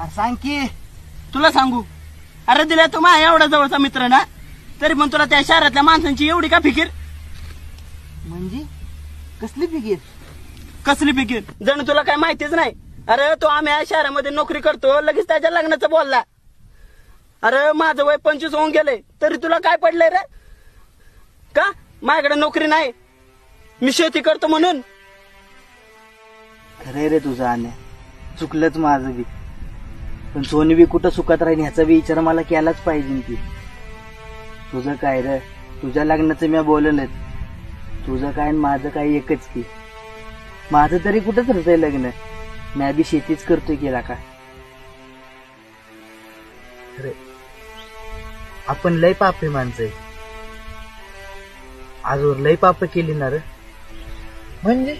अरे सांग की तुला सांगू? अरे दिल्या तू माझ्या एवढा जवळचा मित्र ना तरी पण तुला त्या शहरातल्या माणसांची एवढी का फिकीर? म्हणजे? कसली फिकीर? कसली फिकीर? जण तुला काय माहितीच नाही. अरे तो आम्ही या शहरामध्ये नोकरी करतो लगेच त्याच्या लग्नाचं बोलला. अरे माझं वय पंचवीस होऊन गेले तरी तुला काय पडलंय रे? का? माझ्याकडे नोकरी नाही. मी शेती करतो म्हणून. खरंय रे तुझं आण्या. चुकलंच माझं बी. पण सोनी बी कुठं सुखात राहील ह्याचा बी विचार मला केलाच पाहिजे की तुझं काय रे? तुझ्या लग्नाचं मी बोललंच तुझं काय आणि माझं काय एकच की. माझं तरी कुठंच राहतंय लग्न. मी बी शेतीच करतोय केला का अरे आपण लय पापे माणसं आजवर लय पाप केली ना रे. म्हणजे?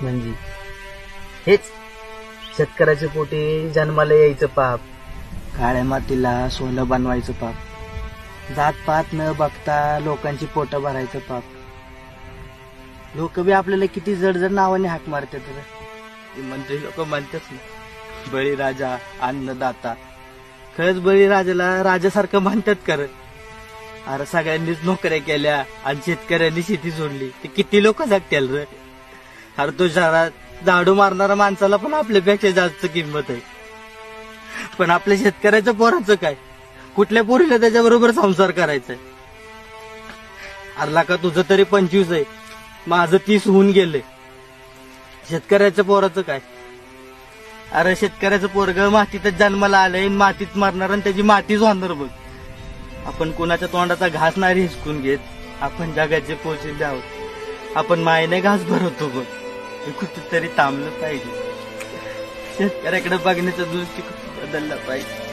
म्हणजे? हेच. शेतकऱ्याच्या पोटी जन्माला यायचं पाप. काळ्या मातीला सोनं बनवायचं पाप. जात पात न बघता लोकांची पोटं भरायचं पाप. लोक बी आपल्याला किती जड जड नावाने हाक मारतात रे. ते म्हणजे लोक म्हणतात ना बळीराजा अन्नदाता. खरंच बळीराजाला राजासारखं मानतात कर अरे सगळ्यांनीच नोकऱ्या केल्या आणि शेतकऱ्यांनी शेती सोडली ते किती लोक जगतील रे. अरे तो शहरात झाडू मारणाऱ्या माणसाला पण आपल्यापेक्षा जास्त किंमत आहे. पण आपल्या शेतकऱ्याच्या पोराचं काय? कुठल्या पोरीला त्याच्याबरोबर संसार करायचा अरला का तुझं तरी पंचवीस आहे. माझं तीस होऊन गेले शेतकऱ्याच्या पोराचं काय? अरे शेतकऱ्याचं पोरग मातीतच जन्माला आलंय आणि मातीत मारणार आणि त्याची मातीच होणार बघ. आपण कोणाच्या तोंडाचा घास नाही हिसकून घेत. आपण जगाचे पोचले द्यावं आपण मायने घास भरवतो बघ. हे कुठेतरी थांबलं पाहिजे. शेतकऱ्याकडे बघण्याचा दृष्टिकोन बदलला पाहिजे.